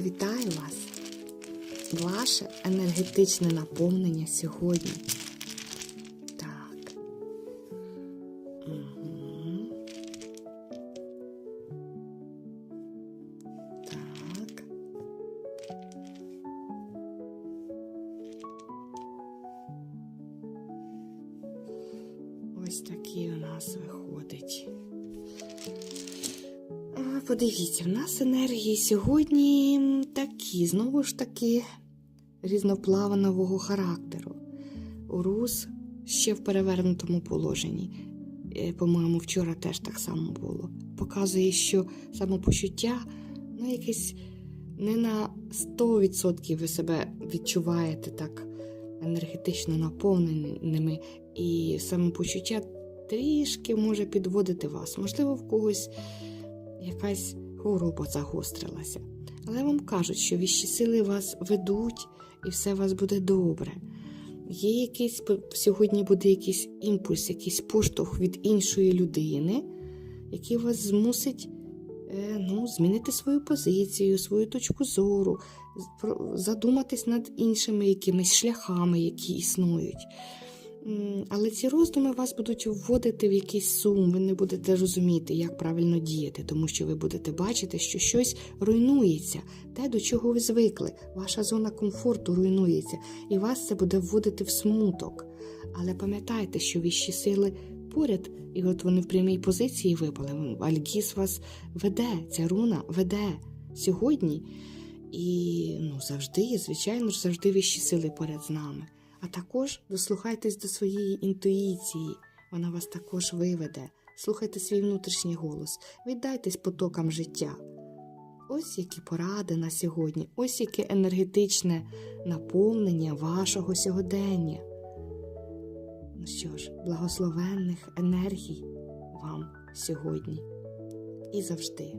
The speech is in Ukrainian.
Вітаю вас! Ваше енергетичне наповнення сьогодні. Так. Так. Ось такі у нас виходить. Подивіться, в нас енергії сьогодні такі, знову ж таки, різноплаванового характеру. Урус ще в перевернутому положенні. Е, По-моєму, вчора теж так само було. Показує, що самопочуття, ну, якесь не на 100% ви себе відчуваєте так енергетично наповненими, і самопочуття трішки може підводити вас. Можливо, в когось якась хвороба загострилася. Але вам кажуть, що віщі сили вас ведуть і все у вас буде добре. Є якийсь сьогодні буде якийсь імпульс, якийсь поштовх від іншої людини, який вас змусить е, ну, змінити свою позицію, свою точку зору, задуматись над іншими якимись шляхами, які існують. М, Але ці роздуми вас будуть вводити в якийсь сум, ви не будете розуміти, як правильно діяти, тому що ви будете бачити, що щось руйнується, те, до чого ви звикли. Ваша зона комфорту руйнується, і вас це буде вводити в смуток. Але пам'ятайте, що віщі сили поряд, і от вони в прямій позиції випали. Альгіс вас веде, ця руна веде сьогодні. І ну, завжди, звичайно ж, завжди вищі сили поряд з нами. А також дослухайтесь до своєї інтуїції, вона вас також виведе. Слухайте свій внутрішній голос, віддайтесь потокам життя. Ось які поради на сьогодні, ось яке енергетичне наповнення вашого сьогодення. Ну що ж, благословенних енергій вам сьогодні і завжди.